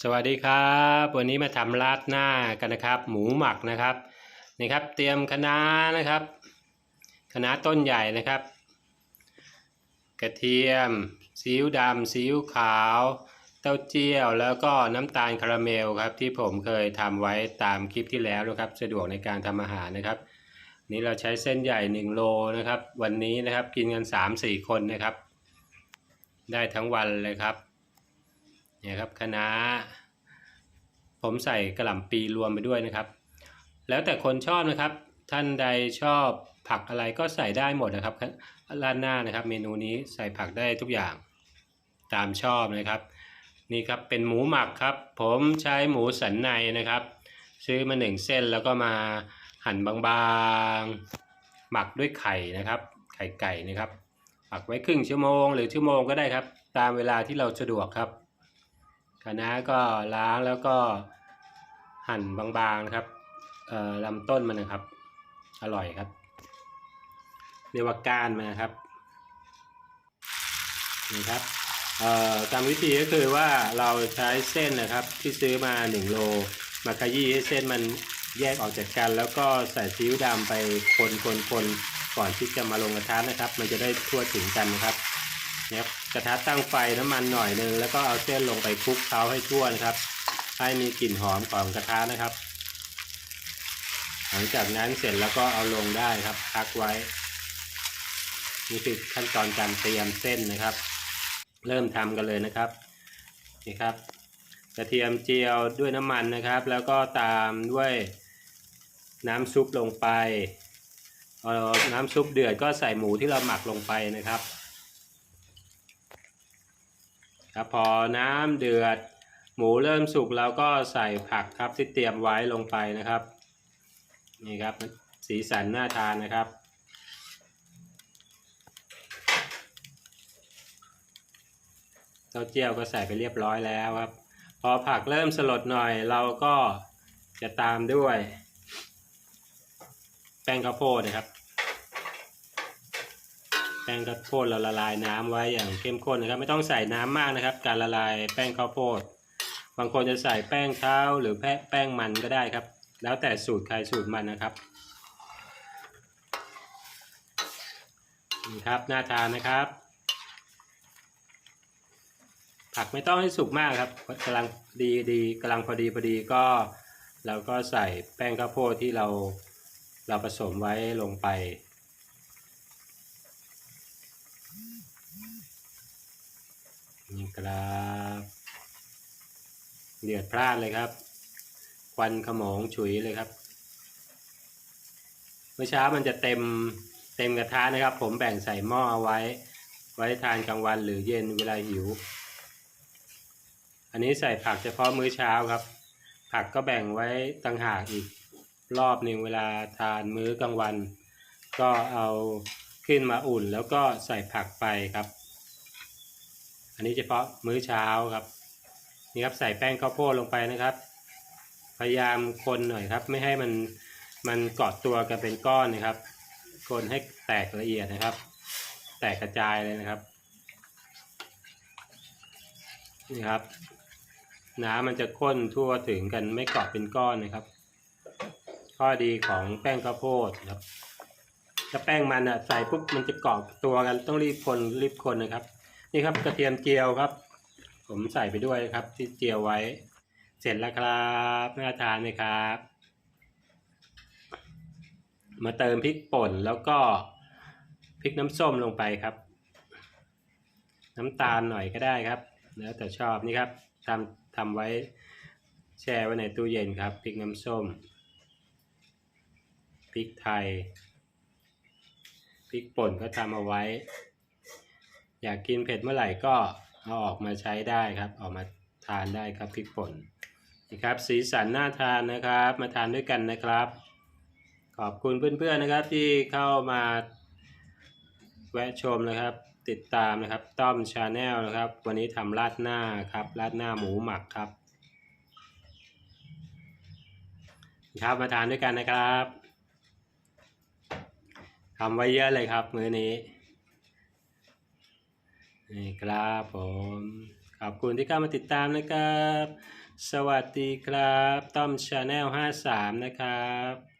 สวัสดีครับ วันนี้มาทำราดหน้ากันนะครับ หมูหมักนะครับนี่ครับ เตรียมคะน้านะครับคะน้าต้นใหญ่นะครับ กระเทียมซีอิ๊วดำซีอิ๊วขาว เต้าเจี้ยว แล้วก็น้ำตาลคาราเมลครับที่ผมเคยทำไว้ตามคลิปที่แล้วนะครับ สะดวกในการทำอาหารนะครับ นี่เราใช้เส้นใหญ่ 1 โลนะครับ วันนี้นะครับกินกัน 3-4 คนนะครับ ได้ทั้งวันเลยครับ เนี่ยครับคะน้าผมใส่กระหล่ำปีรวมไปด้วยนะครับ แล้วแต่คนชอบนะครับ ท่านใดชอบผักอะไรก็ใส่ได้หมดนะครับร้านหน้านะครับ เมนูนี้ใส่ผักได้ทุกอย่างตามชอบนะครับ นี่ครับเป็นหมูหมักครับ ผมใช้หมูสันในนะครับ ซื้อมาหนึ่งเส้นแล้วก็มาหั่นบางๆ หมักด้วยไข่นะครับ ไข่ไก่นะครับหมักไว้ครึ่งชั่วโมง หรือชั่วโมงก็ได้ครับ ตามเวลาที่เราสะดวกครับ คะน้าก็ล้างแล้วก็หั่นบางๆนะครับลำต้นมันนะครับ อร่อยครับ เรียกว่าก้านมันนะครับนี่ครับตามวิธีก็คือว่าเราใช้เส้นนะครับที่ซื้อมา 1 โล มาขยี้ให้เส้นมันแยกออกจากกัน แล้วก็ใส่ซีอิ๊วดำไปคนคนคนก่อนที่จะมาลงกระทะนะครับ มันจะได้ทั่วถึงกันนะครับ นะครับกระทะตั้งไฟน้ำมันหน่อยนึงแล้วก็เอาเส้นลงไปคลุกเคล้าให้ทั่วนะครับ ให้มีกลิ่นหอมของกระทะนะครับ หลังจากนั้นเสร็จแล้วก็เอาลงได้ครับพักไว้นี่คือขั้นตอนการเตรียมเส้นนะครับ เริ่มทำกันเลยนะครับนี่ครับ กระเทียมเจียวด้วยน้ำมันนะครับ แล้วก็ตามด้วยน้ำซุปลงไปพอน้ำซุปเดือดก็ใส่หมูที่เราหมักลงไปนะครับ ครับพอน้ำเดือด หมูเริ่มสุกแล้วก็ใส่ผักครับที่เตรียมไว้ลงไปนะครับ นี่ครับสีสันน่าทานนะครับเต้าเจี้ยวก็ใส่ไปเรียบร้อยแล้วครับ พอผักเริ่มสลดหน่อยเราก็จะตามด้วย แป้งข้าวโพดนะครับ แป้งข้าวโพดเราละลายน้ำไว้อย่างเข้มข้นนะครับ ไม่ต้องใส่น้ำมากนะครับ การละลายแป้งข้าวโพด บางคนจะใส่แป้งเท้าหรือแป้งมันก็ได้ครับ แล้วแต่สูตรใครสูตรมันนะครับนี่ครับน่าทานนะครับ ผักไม่ต้องให้สุกมากครับกำลังดีดีกำลังพอดีพอดีก็เราก็ใส่แป้งข้าวโพดที่เราเราผสมไว้ลงไป นี่ครับเดือดพลาดเลยครับ ควันขโมงฉุยเลยครับ เมื่อเช้ามันจะเต็มเต็มกระทะนะครับ ผมแบ่งใส่หม้อเอาไว้ ไว้ทานกลางวันหรือเย็นเวลาหิว อันนี้ใส่ผักเฉพาะมื้อเช้าครับ ผักก็แบ่งไว้ต่างหากอีกรอบหนึ่งเวลาทานมื้อกลางวัน ก็เอาขึ้นมาอุ่นแล้วก็ใส่ผักไปครับ นนี้เฉพาะมื้อเช้าครับ นี่ครับใส่แป้งข้าวโพดลงไปนะครับ พยายามคนหน่อยครับ ไม่ให้มันมันเกาะตัวกันเป็นก้อนนะครับ คนให้แตกละเอียดนะครับ แตกกระจายเลยนะครับ นี่ครับ น้ำมันจะข้นทั่วถึงกันไม่เกาะเป็นก้อนนะครับ ข้อดีของแป้งข้าวโพดครับถ้าแป้งมันอะใส่ปุ๊บมันจะเกาะตัวกันต้องรีบคนรีบคนนะครับ นี่ครับกระเทียมเจียวครับ ผมใส่ไปด้วยครับ ที่เจียวไว้ เสร็จแล้วครับน่าทานไหมครับ มาเติมพริกป่นแล้วก็พริกน้ำส้มลงไปครับ น้ำตาลหน่อยก็ได้ครับ แล้วแต่ชอบนี่ครับทำทำไว้แช่ไว้ในตู้เย็นครับพริกน้ำส้มพริกไทยพริกป่นก็ทำเอาไว้ อยากกินเผ็ดเมื่อไหร่ก็เอาออกมาใช้ได้ครับ ออกมาทานได้ครับพริกป่นนี่ครับสีสันน่าทานนะครับ มาทานด้วยกันนะครับ ขอบคุณเพื่อนๆนะครับที่เข้ามาแวะชมนะครับ ติดตามนะครับต้อมชาแนลนะครับ วันนี้ทำราดหน้าครับราดหน้าหมูหมักครับครับมาทานด้วยกันนะครับทำไว้เยอะเลยครับมื้อนี้ นี่ครับผมขอบคุณที่เข้ามาติดตามนะครับ สวัสดีครับต้อมชาแนล53 นะครับ